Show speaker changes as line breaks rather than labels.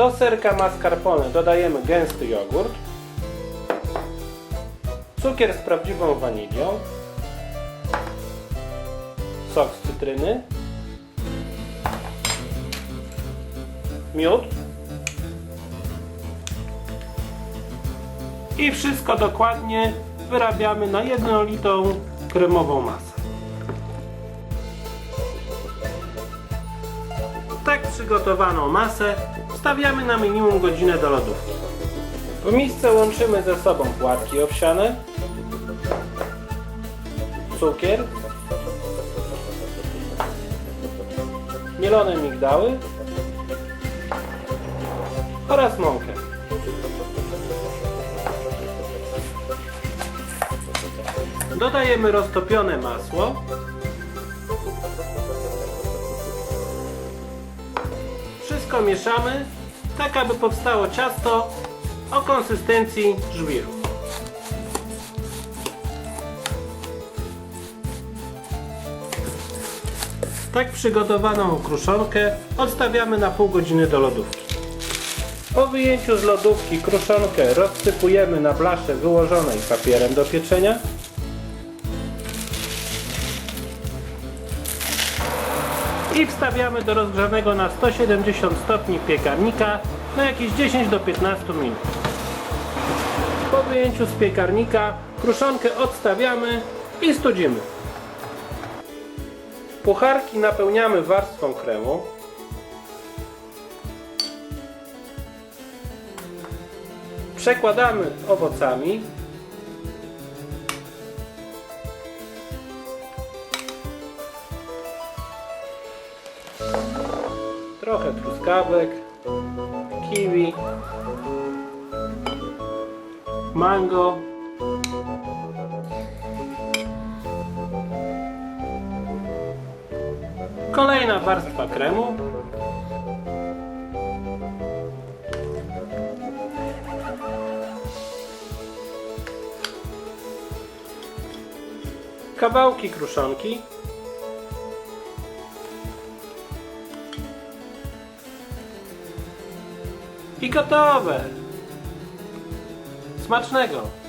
Do serka mascarpone. Dodajemy gęsty jogurt, cukier z prawdziwą wanilią, sok z cytryny, miód. I wszystko dokładnie wyrabiamy na jednolitą kremową masę. Przygotowaną masę wstawiamy na minimum godzinę do lodówki. W misce łączymy ze sobą płatki owsiane, cukier, mielone migdały oraz mąkę. Dodajemy roztopione masło Wszystko mieszamy, tak aby powstało ciasto o konsystencji żwiru. Tak przygotowaną kruszonkę odstawiamy na pół godziny do lodówki. Po wyjęciu z lodówki kruszonkę rozsypujemy na blasze wyłożonej papierem do pieczenia. I wstawiamy do rozgrzanego na 170 stopni piekarnika na jakieś 10 do 15 minut. Po wyjęciu z piekarnika kruszonkę odstawiamy i studzimy. Pucharki napełniamy warstwą kremu. Przekładamy owocami trochę truskawek, kiwi, mango, kolejna warstwa kremu, kawałki kruszonki, I gotowe! Smacznego!